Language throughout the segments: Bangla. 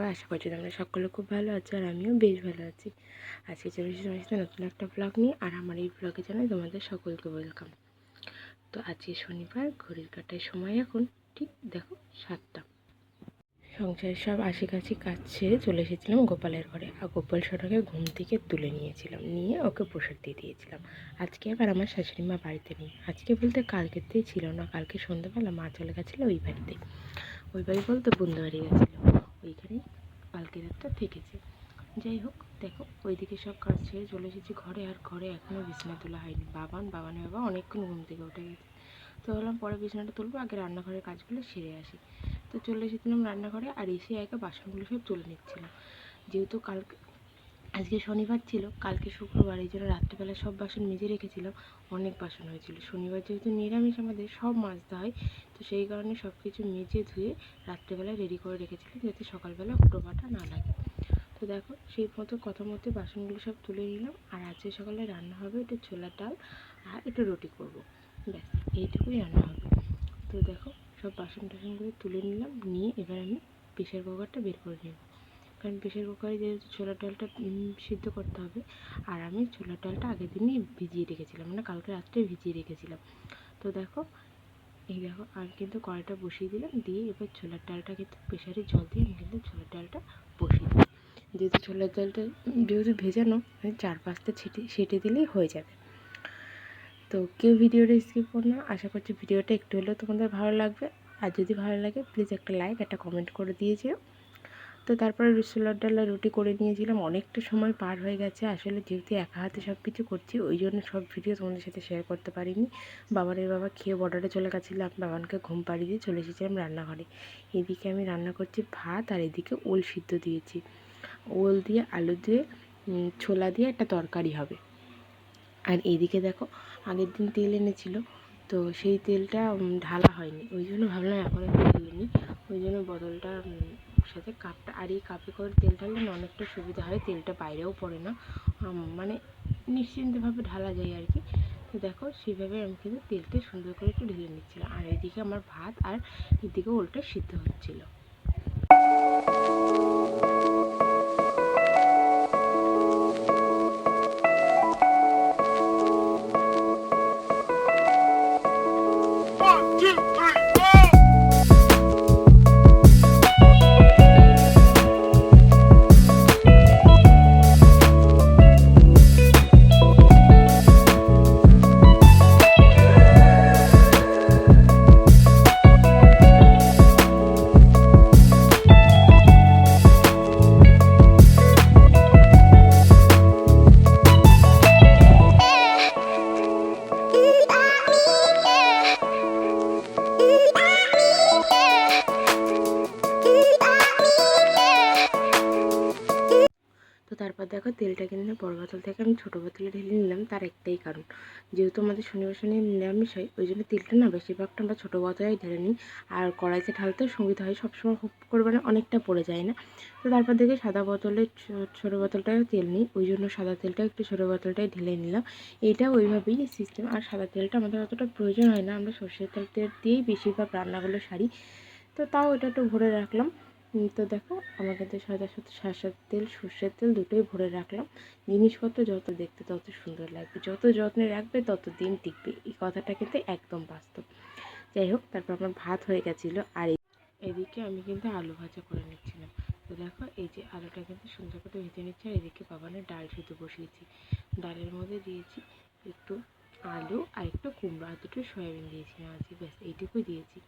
সবাই আশা করছি তোমরা সকলে খুব ভালো আছো আর আমিও বেশ ভালো আছি। আজকে চলে এসেছি তোমার সাথে নতুন একটা ব্লগ নিয়ে আর আমার এই ব্লগে জানাই তোমাদের সকলকে ওয়েলকাম তো আজকে শনিবার, ঘড়ির কাটায় সময় এখন, ঠিক দেখো সাতটা। সংসারের সব আশিকাছি কাজ ছেড়ে চলে এসেছিলাম গোপালের ঘরে। আর গোপাল সোনাকে ঘুম থেকে তুলে নিয়েছিলাম, নিয়ে ওকে প্রসাদ দিয়ে দিয়েছিলাম। আজকে আবার আমার শাশুড়ি মা বাড়িতে নেই। আজকে বলতে কালকেতেই ছিল না, কালকে সন্ধ্যাবেলা মা চলে গেছিল ওই বাড়িতে। ওই বাড়ি বলতে বন্ধু বাড়ি গেছিল। ওইখানেই কালকে রাতটা থেকেছে। যাই হোক, দেখো, ওইদিকে সব কাজ ছেড়ে চলে এসেছি ঘরে, আর ঘরে এখনও বিছানা তোলা হয়নি। বাবান বাবানের বাবা অনেকক্ষণ ঘুম থেকে উঠে গেছে। তো ভাবলাম পরে বিছানাটা তুলবো, আগে রান্নাঘরের কাজগুলো সেরে আসি। তো চলে এসেছিলাম রান্নাঘরে, আর এসে একে বাসনগুলো সব তুলে নিচ্ছিলাম। যেহেতু কালকে আজকে শনিবার ছিল, কালকে শুক্রবার, এই জন্য রাত্রিবেলা সব বাসন মেজে রেখেছিলাম, অনেক বাসন হয়েছিল। শনিবার যেহেতু নিরামিষ আমাদের সব মাজতে হয়, তো সেই কারণে সব কিছু মেজে ধুয়ে রাত্রেবেলা রেডি করে রেখেছিলাম, যাতে সকালবেলা হুটোপাটা না লাগে। তো দেখো, সেই মতো কথা মতো বাসনগুলো সব তুলে নিলাম, আর আজকে সকালে রান্না হবে একটু ছোলার ডাল আর একটু রুটি করব। ব্যাস, এইটুকুই রান্না হবে। তো দেখো, সব বাসন টাসনগুলো তুলে নিলাম, নিয়ে এবার আমি প্রেশার কুকারটা বের করে নেব। কারণ প্রেশার কুকারে যেহেতু ছোলার ডালটা সিদ্ধ করতে হবে। আর আমি ছোলার ডালটা আগের দিনই ভিজিয়ে রেখেছিলাম মানে কালকে রাত্রে ভিজিয়ে রেখেছিলাম। তো দেখো, এই দেখো, আর কিন্তু কড়াইটা বসিয়ে দিলাম, দিয়ে এবার ছোলার ডালটা কিন্তু প্রেশারে জল দিয়ে আমি কিন্তু ছোলার ডালটা বসিয়ে দিই যেহেতু ছোলার ডালটা যেহেতু ভেজানো, আমি চার পাঁচটা ছেটে, সেটে দিলেই হয়ে যাবে। তো কেউ ভিডিওটা স্কিপ করো না, আশা করছি ভিডিওটা একটু হলেও তোমাদের ভালো লাগবে। আর যদি ভালো লাগে, প্লিজ একটা লাইক, একটা কমেন্ট করে দিয়ে যেও তো তারপরে ছোলার ডালা রুটি করে নিয়েছিলাম। অনেকটা সময় পার হয়ে গেছে। আসলে যেহেতু একা হাতে সব কিছু করছি, ওই জন্য সব ভিডিও তোমাদের সাথে শেয়ার করতে পারিনি। বাবারের বাবা খেয়ে বর্ডারে চলে গেছিলাম বাবানকে ঘুম পাড়িয়ে দিয়ে চলে এসেছিলাম রান্নাঘরে। এদিকে আমি রান্না করছি ভাত আর এদিকে ওল সিদ্ধ দিয়েছি। ওল দিয়ে আলু দিয়ে ছোলা দিয়ে একটা তরকারি হবে। আর এদিকে দেখো, আগের দিন তেল এনেছিল, তো সেই তেলটা ঢালা হয়নি। ওই জন্য ভাবলাম এখন একটু ঢেলে নিই। ওই জন্য বদলটা উম, সাথে কাপটা আর এই কাপে করে তেল ঢাললে না অনেকটা সুবিধা হয় তেলটা বাইরেও পড়ে না। মানে নিশ্চিন্তভাবে ঢালা যায় আর কি। তো দেখো সেইভাবে আমি কিন্তু তেলটা সুন্দর করে একটু ঢেলে নিচ্ছিলাম। আর এদিকে আমার ভাত আর এদিকে ওলটা সিদ্ধ হচ্ছিল। তারপর দেখো তেলটা কিন্তু বড় বোতল থেকে আমি ছোটো বোতলে ঢেলে নিলাম, তার একটাই কারণ। যেহেতু আমাদের শনিবার, শনি নিরামিষ হয়, ওই জন্য তেলটা না বেশিরভাগটা আমরা ছোটো বোতলেই ঢেলে নিই। আর কড়াইতে ঢালতেও সুবিধা হয়, সবসময় হুপ করে মানে অনেকটা পড়ে যায় না। তো তারপর দেখে সাদা বোতলে ছোটো বোতলটাও তেল নিই, ওই জন্য সাদা তেলটা একটু ছোটো বোতলটাই ঢেলে নিলাম। এইটা ওইভাবেই সিস্টেম আর সাদা তেলটা আমাদের অতটা প্রয়োজন হয় না, আমরা সর্ষের তেল দিয়েই বেশিরভাগ রান্নাগুলো সারি। তো তাও এটা একটু ভরে রাখলাম। তো দেখো আমার কাছে সাদা সাথে সরষের তেল, সর্ষের তেল দুটোই ভরে রাখলাম। জিনিসপত্র যত দেখতে তত সুন্দর লাগবে, যত যত্নে রাখবে তত দিন টিকবে। এই কথাটা কিন্তু একদম বাস্তব। যাই হোক, তারপর আমার ভাত হয়ে গেছিল আর এদিকে আমি কিন্তু আলু ভাজা করে নিচ্ছিলাম। তো দেখো, এই যে আলুটা কিন্তু সুন্দর করে ভেজে নিচ্ছি আর এদিকে বাবানের ডাল শুধু বসিয়েছি। ডালের মধ্যে দিয়েছি একটু আলু আর একটু কুমড়ো আর দুটো সয়াবিন দিয়েছিলাম আজকে, ব্যাস, এইটুকুই দিয়েছি।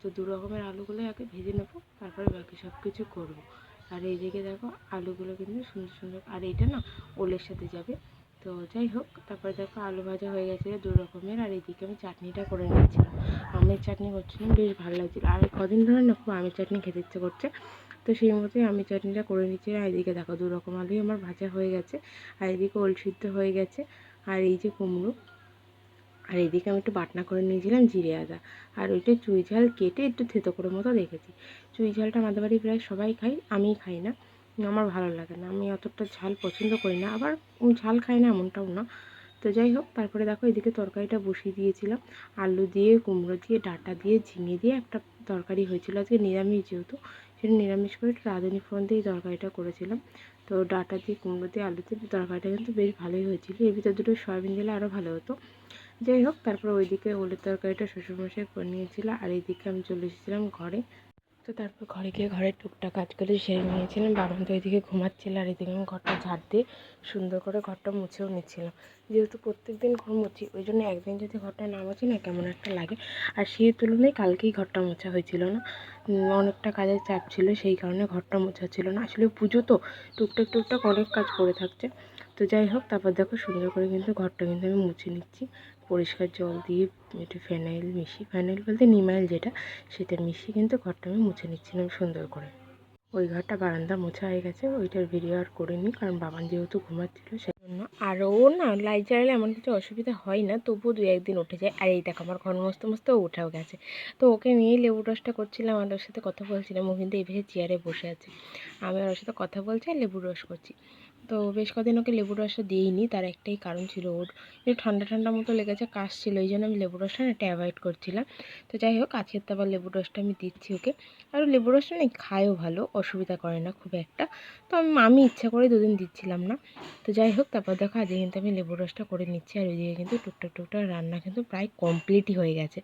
তো দু রকমের আলুগুলো আগে ভেজে নেব, তারপরে বাকি সব কিছু করব। আর এইদিকে দেখো, আলুগুলো কিন্তু সুন্দর সুন্দর, আর এটা না ওলের সাথে যাবে। তো যাই হোক, তারপরে দেখো আলু ভাজা হয়ে গেছে দু রকমের, আর এদিকে আমি চাটনিটা করে নিয়েছিলাম। আমের চাটনি করছিলাম, বেশ ভালো লাগছিল। আর কদিন ধরে না খুব আমের চাটনি খেতে ইচ্ছে করছে, তো সেই মতোই আমি চাটনিটা করে নিচ্ছি আর এদিকে দেখো দু রকম আলুই আমার ভাজা হয়ে গেছে, আর এদিকে ওল সিদ্ধ হয়ে গেছে, আর এই যে কুমড়ো আর এদিকে আমি একটু বাটনা করে নিয়েছিলাম জিরে আদা। আর ওইটা চুই ঝাল কেটে একটু থেতো করে মতো রেখেছি। চুই ঝালটা আমাদের বাড়ি প্রায় সবাই খাই আমিই খাই না। আমার ভালো লাগে না, আমি অতটা ঝাল পছন্দ করি না। আবার ঝাল খাই না এমনটাও না। তো যাই হোক, তারপরে দেখো এদিকে তরকারিটা বসিয়ে দিয়েছিলাম। আলু দিয়ে, কুমড়ো দিয়ে, ডাঁটা দিয়ে, ঝিঙে দিয়ে একটা তরকারি হয়েছিল আজকে, নিরামিষ যেহেতু, সেটা নিরামিষ করে একটু রাঁধুনি ফোড়ন দিয়ে তরকারিটা করেছিলাম। তো ডাটা দিয়ে, কুমড়ো দিয়ে, আলু দিয়ে তরকারিটা কিন্তু বেশ ভালোই হয়েছিল। এর ভিতর দুটো সয়াবিন দিলে আরও ভালো হতো। যাই হোক, তারপর ওইদিকে ওলের তরকারিটা শ্বশুরমশাই করে নিয়েছিল, আর এইদিকে আমি চলে এসেছিলাম ঘরে। তো তারপর ঘরে গিয়ে ঘরের টুকটাক কাজ করে সেরে নিয়েছিলাম বাবান তো ওইদিকে ঘুমাচ্ছিল, আর এদিকে আমি ঘরটা ঝাড় দিয়ে সুন্দর করে ঘরটা মুছেও নিচ্ছিলাম। যেহেতু প্রত্যেক দিন ঘর মুছি, ওই জন্য একদিন যদি ঘরটা না মুছি না কেমন একটা লাগে। আর সেই তুলনায় কালকেই ঘরটা মোছা হয়েছিল না। অনেকটা কাজের চাপ ছিল, সেই কারণে ঘরটা মোছা ছিল না। আসলে পুজো তো টুকটাক টুকটাক অনেক কাজ করে থাকছে। তো যাই হোক, তারপর দেখো সুন্দর করে কিন্তু ঘরটা কিন্তু আমি মুছে নিচ্ছি। পরিষ্কার জল দিয়ে একটু ফেনাইল মিশিয়ে, ফেনাইল বলতে নিমাইল যেটা, সেটা মিশিয়ে কিন্তু ঘরটা আমি মুছে নিচ্ছিলাম সুন্দর করে। ওই ঘরটা বারান্দা মোছা হয়ে গেছে, ওইটার ভিডিও আর করিনি কারণ বাবান যেহেতু ঘুমাচ্ছিল সেই জন্য আর ও না লাইট জ্বালালে এমন কিছু অসুবিধা হয় না, তবুও দু একদিন উঠে যায়। আর এই দেখো, আমার ঘর মস্ত মস্ত উঠেও গেছে। তো ওকে নিয়ে লেবু রসটা করছিলাম, আর ওর সাথে কথা বলছিলাম, ও কিন্তু এভাবে চেয়ারে বসে আছে। আমি ওর সাথে কথা বলছি আর লেবুর রস করছি। তো বেশ কদিন ওকে লেবুর রসটা দিইনি, তার একটাই কারণ ছিল ওর একটু ঠান্ডা ঠান্ডা মতো লেগেছে, কাশ ছিল, এই জন্য আমি লেবু রসটা না একটু অ্যাভয়েড করছিলাম। তো যাই হোক, আজকের তো আবার লেবুর রসটা আমি দিচ্ছি ওকে। আর ও লেবুর রসটা না খায়ও ভালো, অসুবিধা করে না খুব একটা। তো আমি আমি ইচ্ছা করে দুদিন দিচ্ছিলাম না। তো যাই হোক, তারপর দেখো আজকে কিন্তু আমি লেবু রসটা করে নিচ্ছি, আর ওইদিকে কিন্তু টুকটাক টুকটাক রান্না কিন্তু প্রায় কমপ্লিটই হয়ে গেছে।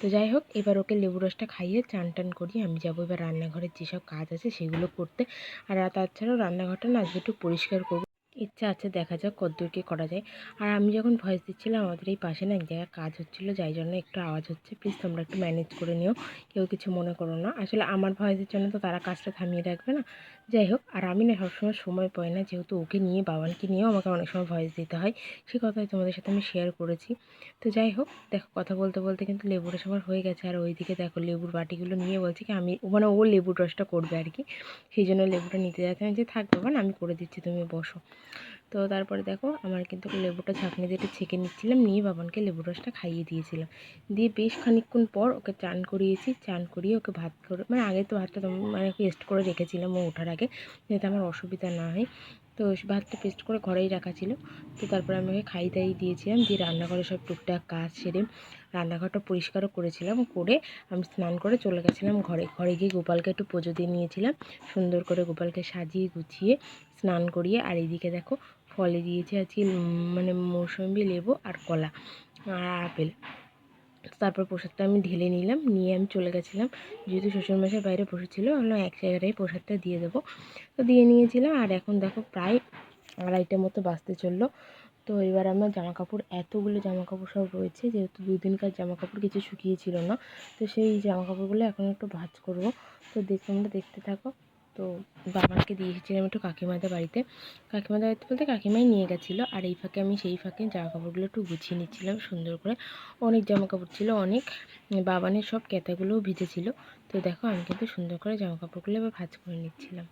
তো যাই হোক, এবার ওকে লেবু রসটা খাইয়ে চান টান করিয়ে আমি যাব এবার রান্নাঘরের যেসব কাজ আছে সেগুলো করতে। আর তাছাড়াও রান্নাঘরটা না আজকে একটু পরিষ্কার করব। ইচ্ছা আছে, দেখা যাক কতদূর কি করা যায়। আর আমি যখন ভয়েস দিচ্ছিলাম, আমাদের এই পাশে না এক জায়গায় কাজ হচ্ছিল, যাই জন্য একটু আওয়াজ হচ্ছে। প্লিজ তোমরা একটু ম্যানেজ করে নিও, কেউ কিছু মনে করো না। আসলে আমার ভয়েসের জন্য তো তারা কাজটা থামিয়ে রাখবে না। যাই হোক, আর আমি না সবসময় সময় পাই না, যেহেতু ওকে নিয়ে, বাবানকে নিয়েও আমাকে অনেক সময় ভয়েস দিতে হয়। সে কথাই তোমাদের সাথে আমি শেয়ার করেছি। তো যাই হোক, দেখো কথা বলতে বলতে কিন্তু লেবুটা সবার হয়ে গেছে। আর ওইদিকে দেখো লেবুর বাটিগুলো নিয়ে বলছে কি, আমি মানে ও লেবুর রসটা করবে আর কি। সেই জন্য লেবুটা নিতে যাচ্ছে। আমি যে থাক বাবা আমি করে দিচ্ছি, তুমি বসো। তো তারপরে দেখো আমার কিন্তু লেবুটা ছাঁকনি দিয়ে ছেঁকে নিচ্ছিলাম, নিয়ে বাবানকে লেবুর রসটা খাইয়ে দিয়েছিলাম। দিয়ে বেশ খানিকক্ষণ পর ওকে চান করিয়েছি, চান করিয়ে ওকে ভাত করে মানে আগে তো ভাতটা মানে পেস্ট করে রেখেছিলাম ও ওঠার আগে, যাতে আমার অসুবিধা না হয়। তো ভাতটা পেস্ট করে ঘরেই রাখা ছিল। তো তারপরে আমি ওকে খাই দাই দিয়েছিলাম, দিয়ে রান্নাঘরে সব টুকটাক কাজ সেরে রান্নাঘরটা পরিষ্কারও করেছিলাম, করে আমি স্নান করে চলে গেছিলাম ঘরে। ঘরে গিয়ে গোপালকে একটু পুজো দিয়ে নিয়েছিলাম, সুন্দর করে গোপালকে সাজিয়ে গুছিয়ে স্নান করিয়ে, আর এইদিকে দেখো ফলে দিয়েছে আজকে মানে মৌসম্বি লেবু আর কলা আর আপেল। তারপর প্রসাদটা আমি ঢেলে নিলাম, নিয়ে আমি চলে গেছিলাম। যেহেতু শ্বশুর শ্বশুরমশাই বাইরে বসেছিল হলো এক জায়গাটায় প্রসাদটা দিয়ে দেবো। তো দিয়ে নিয়েছিলাম, আর এখন দেখো প্রায় আড়াইটে মতো বাজতে চলল। তো এবার আমার জামা কাপড় এতগুলো জামা কাপড় সব রয়েছে, যেহেতু দুদিনকার জামা কাপড় কিছু শুকিয়েছিল না। তো সেই জামা কাপড়গুলো এখন একটু ভাঁজ করব। তো দেখ তোমরা দেখতে থাকো। তো বাবাকে দিয়ে এসেছিলাম একটু কাকিমাদের বাড়িতে। কাকিমাদের বাড়িতে বলতে কাকিমাই নিয়ে গেছিল আর এই ফাঁকে আমি সেই ফাঁকে জামা কাপড়গুলো একটু গুছিয়ে নিচ্ছিলাম সুন্দর করে। অনেক জামা কাপড় ছিল, অনেক বাবানের সব ক্যাতাগুলোও ভিজেছিল। তো দেখো আমি কিন্তু সুন্দর করে জামা কাপড়গুলো এবার ভাঁজ করে নিচ্ছিলাম।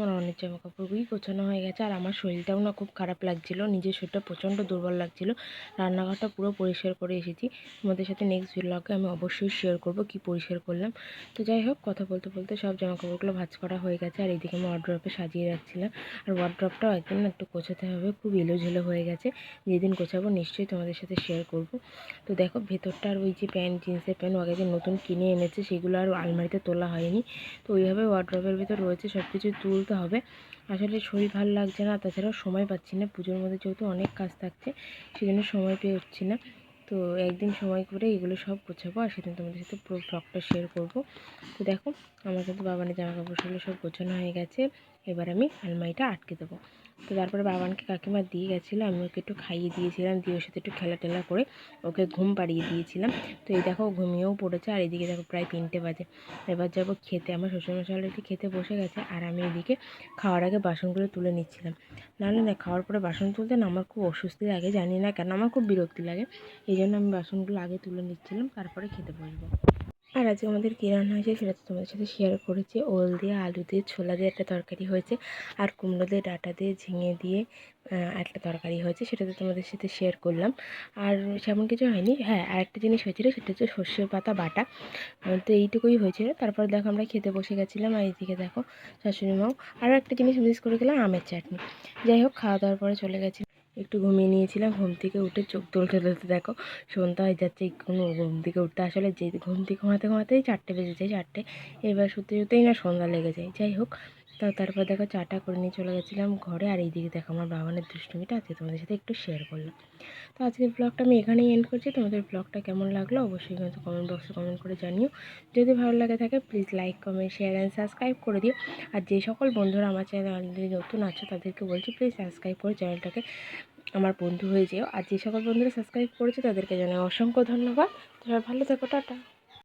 আমার অনেক জামা কাপড়গুলোই গোছানো হয়ে গেছে আর আমার শরীরটাও না খুব খারাপ লাগছিল। নিজের শরীরটা প্রচণ্ড দুর্বল লাগছিল। রান্নাঘরটা পুরো পরিষ্কার করে এসেছি। তোমাদের সাথে নেক্সট ভিডিওকে আমি অবশ্যই শেয়ার করব কি পরিষ্কার করলাম। তো যাই হোক, কথা বলতে বলতে সব জামা কাপড়গুলো ভাঁজ করা হয়ে গেছে আর এইদিকে আমি ওয়ার্ড্রপে সাজিয়ে রাখছিলাম। আর ওয়ার্ড্রপটাও একদিন না একটু গোছাতে হবে, খুব এলোঝেলো হয়ে গেছে। যেদিন গোছাবো নিশ্চয়ই তোমাদের সাথে শেয়ার করব। তো দেখো, ভেতরটা আর ওই যে প্যান্ট, জিন্সের প্যান্ট আগে যে নতুন কিনে এনেছে, সেগুলো আর আলমারিতে তোলা হয়নি। তো ওইভাবে ওয়ার্ড্রপের ভিতর রয়েছে সব কিছু তুলতে হবে। আসলে শরীর ভালো লাগছে না, তাছাড়াও সময় পাচ্ছি না। পুজোর মধ্যে যেহেতু অনেক কাজ থাকছে সেই জন্য সময় পেয়ে উঠছি না। তো একদিন সময় করে এগুলো সব গোছাবো আর সেদিন তোমাদের সাথে পুরো ব্লগটা শেয়ার করব। তো দেখো, আমার কিন্তু বাবানের জামা কাপড় সেগুলো সব গোছানো হয়ে গেছে। এবার আমি আলমারিটা আটকে দেবো। তো তারপরে বাবানকে কাকিমা দিয়ে গেছিল, আমি ওকে একটু খাইয়ে দিয়েছিলাম, দিয়ে ওর সাথে একটু খেলা টেলা করে ওকে ঘুম পাড়িয়ে দিয়েছিলাম। তো এই দেখো ঘুমিয়েও পড়েছে, আর এদিকে দেখো প্রায় তিনটে বাজে। এবার যাব খেতে, আমার শ্বশুরমশাই অলরেডি খেতে বসে গেছে, আর আমি এদিকে খাওয়ার আগে বাসনগুলো তুলে নিচ্ছিলাম। নাহলে না, খাওয়ার পরে বাসন তুলতে না আমার খুব অস্বস্তি লাগে, জানি না কেন, আমার খুব বিরক্তি লাগে। এই জন্য আমি বাসনগুলো আগে তুলে নিচ্ছিলাম, তারপরে খেতে বসবো। আর আজকে আমাদের কী রান্না হয়েছে সেটা তো তোমাদের সাথে শেয়ার করেছি। ওল দিয়ে, আলু দিয়ে, ছোলা দিয়ে একটা তরকারি হয়েছে। আর কুমড়ো দিয়ে, ডাঁটা দিয়ে, ঝিঙে দিয়ে একটা তরকারি হয়েছে, সেটা তো তোমাদের সাথে শেয়ার করলাম। আর সেমন কিছু হয়নি। হ্যাঁ আর একটা জিনিস হয়েছিল, সেটা হচ্ছে সর্ষের পাতা বাটা। তো এইটুকুই হয়েছিল। তারপর দেখো আমরা খেতে বসে গেছিলাম, আর এইদিকে দেখো শাশুড়ি মাও আরও একটা জিনিস মিস করে গেলাম, আমের চাটনি। যাই হোক, খাওয়া দাওয়ার পরে চলে গেছি। একটু ঘুমিয়ে নিয়েছিলাম, ঘুম থেকে উঠে চোখ তুলতে তুলতে দেখো সন্ধ্যা হয়ে যাচ্ছে, কোনো ঘুম থেকে উঠতে আসলে যে ঘুম থেকে ঘুমাতে ঘুমাতেই চারটে বেজে যায়, চারটে। এবার শুতে শুতেই না সন্ধ্যা লেগে যায়। যাই হোক, তা তারপর দেখো চাটা করে নিয়ে চলে গেছিলাম ঘরে। আর এই এইদিকে দেখো আমার বাবানের দুষ্টুমিটা আজকে তোমাদের সাথে একটু শেয়ার করলাম। তো আজকের ব্লগটা আমি এখানেই এন্ড করছি। তোমাদের ব্লগটা কেমন লাগল অবশ্যই কিন্তু কমেন্ট বক্সে কমেন্ট করে জানিও। যদি ভালো লাগে থাকে please like comment share and subscribe করে দিও। আর যে সকল বন্ধুরা আমার চ্যানেল নতুন আছে তাদেরকে বলছি প্লিজ সাবস্ক্রাইব করে চ্যানেলটাকে আমার বন্ধু হয়ে যেও। আর যে সকল বন্ধুরা সাবস্ক্রাইব করেছে তাদেরকে জানাই অসংখ্য ধন্যবাদ। তোমরা ভালো থেকো, টাটা।